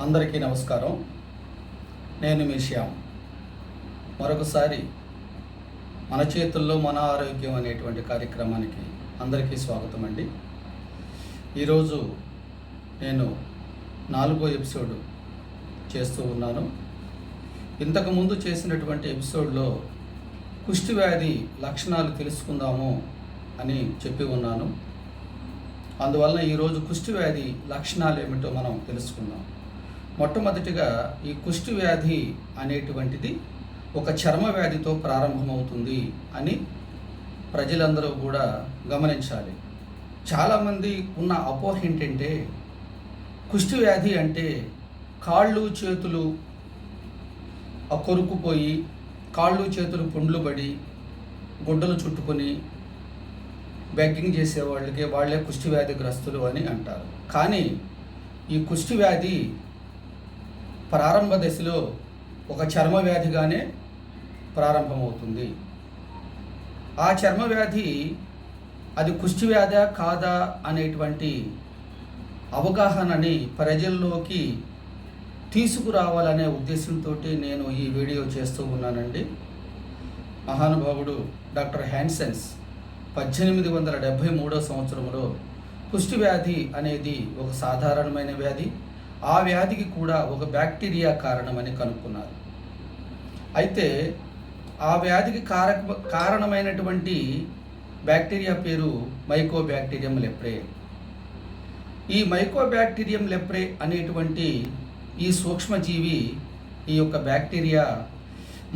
అందరికీ నమస్కారం. నేను మీ శ్యామ్. మరొకసారి మన చేతుల్లో మన ఆరోగ్యం అనేటువంటి కార్యక్రమానికి అందరికీ స్వాగతం అండి. ఈరోజు నేను నాలుగో ఎపిసోడ్ చేస్తూ ఉన్నాను. ఇంతకుముందు చేసినటువంటి ఎపిసోడ్లో కుష్టి వ్యాధి లక్షణాలు తెలుసుకుందాము అని చెప్పి ఉన్నాను. అందువలన ఈరోజు కుష్టి వ్యాధి లక్షణాలు ఏమిటో మనం తెలుసుకుందాం. మొట్టమొదటిగా ఈ కుష్టి వ్యాధి అనేటువంటిది ఒక చర్మ వ్యాధితో ప్రారంభమవుతుంది అని ప్రజలందరూ కూడా గమనించాలి. చాలామంది ఉన్న అపోహ ఏంటంటే కుష్టి వ్యాధి అంటే కాళ్ళు చేతులు ఆ కొరుకుపోయి కాళ్ళు చేతులు పుండ్లు పడి గుడ్డలు చుట్టుకొని బెగ్గింగ్ చేసే వాళ్ళకి వాళ్ళే కుష్టి వ్యాధిగ్రస్తులు అని అంటారు. కానీ ఈ కుష్టి వ్యాధి ప్రారంభ దశలో ఒక చర్మ వ్యాధిగానే ప్రారంభమవుతుంది. ఆ చర్మ వ్యాధి అది కుష్టి వ్యాధి కాదా అనేటువంటి అవగాహనని ప్రజల్లోకి తీసుకురావాలనే ఉద్దేశంతో నేను ఈ వీడియో చేస్తూ ఉన్నానండి. మహానుభావుడు డాక్టర్ హ్యాన్సెన్స్ పద్దెనిమిది వందల డెబ్భై మూడో సంవత్సరంలో కుష్టి వ్యాధి అనేది ఒక సాధారణమైన వ్యాధి. ఆ వ్యాధికి కూడా ఒక బ్యాక్టీరియా కారణమని కనుక్కున్నారు. అయితే ఆ వ్యాధికి కారక కారణమైనటువంటి బ్యాక్టీరియా పేరు మైకో బ్యాక్టీరియం లెప్రే. ఈ మైకో బ్యాక్టీరియం లెప్రే అనేటువంటి ఈ సూక్ష్మజీవి ఈ యొక్క బ్యాక్టీరియా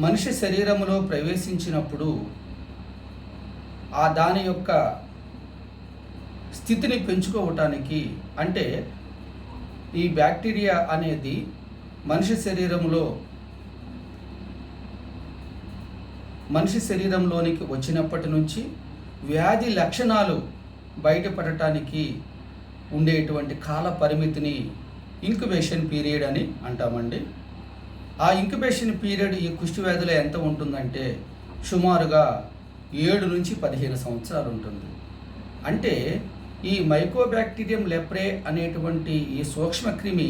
మనిషి శరీరంలో ప్రవేశించినప్పుడు ఆ దాని యొక్క స్థితిని పెంచుకోవటానికి అంటే ఈ బ్యాక్టీరియా అనేది మనిషి శరీరంలో మనిషి శరీరంలోనికి వచ్చినప్పటి నుంచి వ్యాధి లక్షణాలు బయటపడటానికి ఉండేటువంటి కాల పరిమితిని ఇంక్యుబేషన్ పీరియడ్ అని అంటామండి. ఆ ఇంక్యుబేషన్ పీరియడ్ ఈ కుష్టి వ్యాధిలో ఎంత ఉంటుందంటే సుమారుగా ఏడు నుంచి పదిహేను సంవత్సరాలు ఉంటుంది. అంటే ఈ మైకోబ్యాక్టీరియం లెప్రే అనేటువంటి ఈ సూక్ష్మక్రిమి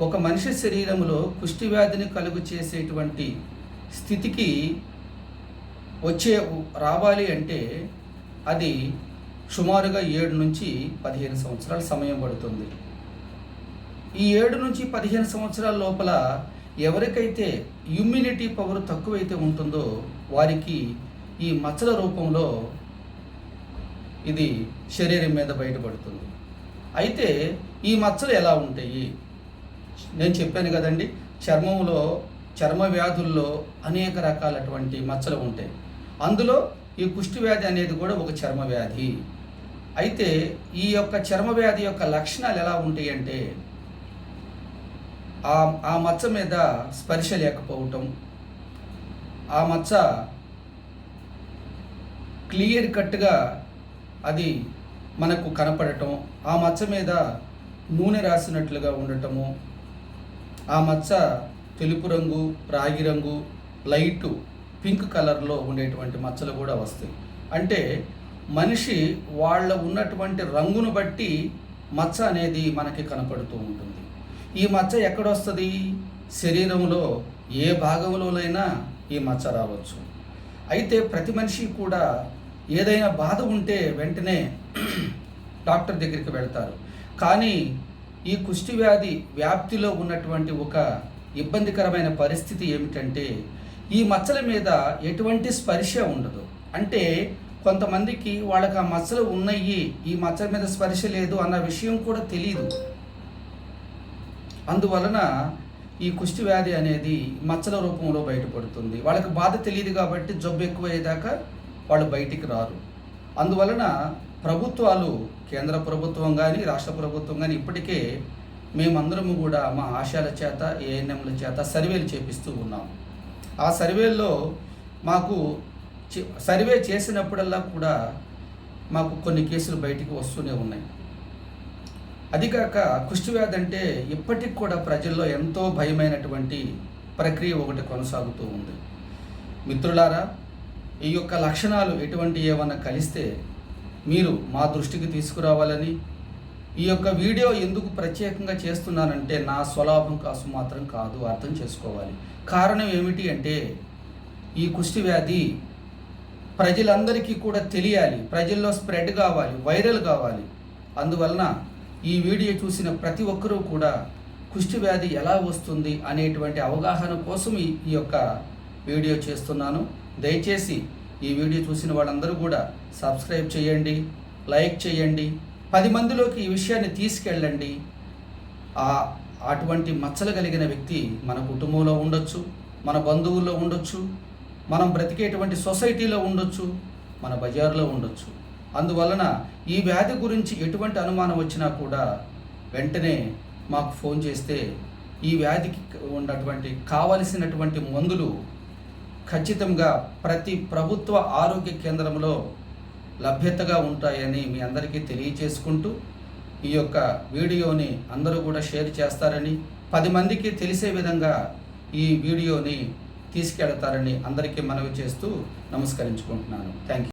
ఒక మనిషి శరీరంలో కుష్టి వ్యాధిని కలుగు చేసేటువంటి స్థితికి వచ్చే రావాలి అంటే అది సుమారుగా ఏడు నుంచి పదిహేను సంవత్సరాల సమయం పడుతుంది. ఈ ఏడు నుంచి పదిహేను సంవత్సరాల లోపల ఎవరికైతే ఇమ్యూనిటీ పవర్ తక్కువైతే ఉంటుందో వారికి ఈ మచ్చల రూపంలో ఇది శరీరం మీద బయటపడుతుంది. అయితే ఈ మచ్చలు ఎలా ఉంటాయి? నేను చెప్పాను కదండి చర్మంలో చర్మ వ్యాధుల్లో అనేక రకాలటువంటి మచ్చలు ఉంటాయి. అందులో ఈ కుష్టి వ్యాధి అనేది కూడా ఒక చర్మ వ్యాధి. అయితే ఈ యొక్క చర్మ వ్యాధి యొక్క లక్షణాలు ఎలా ఉంటాయి అంటే ఆ ఆ మచ్చ మీద స్పర్శ లేకపోవటం ఆ మచ్చ క్లియర్ కట్గా అది మనకు కనపడటం ఆ మచ్చ మీద నూనె రాసినట్లుగా ఉండటము ఆ మచ్చ తెలుపు రంగు రాగి రంగు లైటు పింక్ కలర్లో ఉండేటువంటి మచ్చలు కూడా వస్తాయి. అంటే మనిషి వాళ్ళ ఉన్నటువంటి రంగును బట్టి మచ్చ అనేది మనకి కనపడుతూ ఉంటుంది. ఈ మచ్చ ఎక్కడొస్తుంది? శరీరంలో ఏ భాగంలోనైనా ఈ మచ్చ రావచ్చు. అయితే ప్రతి మనిషి కూడా ఏదైనా బాధ ఉంటే వెంటనే డాక్టర్ దగ్గరికి వెళ్తారు. కానీ ఈ కుష్టి వ్యాధి వ్యాప్తిలో ఉన్నటువంటి ఒక ఇబ్బందికరమైన పరిస్థితి ఏమిటంటే ఈ మచ్చల మీద ఎటువంటి స్పర్శ ఉండదు. అంటే కొంతమందికి వాళ్ళకి ఆ మచ్చలు ఉన్నాయి ఈ మచ్చల మీద స్పర్శ లేదు అన్న విషయం కూడా తెలియదు అందువలన ఈ కుష్టి వ్యాధి అనేది మచ్చల రూపంలో బయటపడుతుంది. వాళ్ళకి బాధ తెలియదు కాబట్టి జబ్బు ఎక్కువ అయ్యేదాకా వాళ్ళు బయటికి రారు. అందువలన ప్రభుత్వాలు కేంద్ర ప్రభుత్వం కానీ రాష్ట్ర ప్రభుత్వం కానీ ఇప్పటికే మేమందరము కూడా మా ఆశాల చేత ఏఎన్ఎంల చేత సర్వేలు చేపిస్తూ ఉన్నాం. ఆ సర్వేల్లో మాకు సర్వే చేసినప్పుడల్లా కూడా మాకు కొన్ని కేసులు బయటికి వస్తూనే ఉన్నాయి. అదికాక కుష్టివ్యాధి అంటే ఇప్పటికి కూడా ప్రజల్లో ఎంతో భయమైనటువంటి ప్రక్రియ ఒకటి కొనసాగుతూ ఉంది. మిత్రులారా ఈ యొక్క లక్షణాలు ఎటువంటి ఏమన్నా కలిస్తే మీరు మా దృష్టికి తీసుకురావాలని? ఈ యొక్క వీడియో ఎందుకు ప్రత్యేకంగా చేస్తున్నానంటే నా స్వలాభం కాసు మాత్రం కాదు అర్థం చేసుకోవాలి. కారణం ఏమిటి అంటే ఈ కుష్టి వ్యాధి ప్రజలందరికీ కూడా తెలియాలి. ప్రజల్లో స్ప్రెడ్ కావాలి వైరల్ కావాలి. అందువలన ఈ వీడియో చూసిన ప్రతి ఒక్కరూ కూడా కుష్టి వ్యాధి ఎలా వస్తుంది అనేటువంటి అవగాహన కోసం ఈ ఈ యొక్క వీడియో చేస్తున్నాను. దయచేసి ఈ వీడియో చూసిన వాళ్ళందరూ కూడా సబ్స్క్రైబ్ చేయండి లైక్ చేయండి పది మందిలోకి ఈ విషయాన్ని తీసుకెళ్ళండి. ఆ అటువంటి మచ్చలు కలిగిన వ్యక్తి మన కుటుంబంలో ఉండొచ్చు మన బంధువుల్లో ఉండొచ్చు మనం బ్రతికేటువంటి సొసైటీలో ఉండొచ్చు మన బజార్లో ఉండొచ్చు. అందువలన ఈ వ్యాధి గురించి ఎటువంటి అనుమానం వచ్చినా కూడా వెంటనే మాకు ఫోన్ చేస్తే ఈ వ్యాధికి ఉన్నటువంటి కావలసినటువంటి మందులు ఖచ్చితంగా ప్రతి ప్రభుత్వ ఆరోగ్య కేంద్రంలో లభ్యతగా ఉంటాయని మీ అందరికీ తెలియచేసుకుంటూ ఈ యొక్క వీడియోని అందరూ కూడా షేర్ చేస్తారని పది మందికి తెలిసే విధంగా ఈ వీడియోని తీసుకెళ్తారని అందరికీ మనవి చేస్తూ నమస్కరించుకుంటున్నాను. Thank you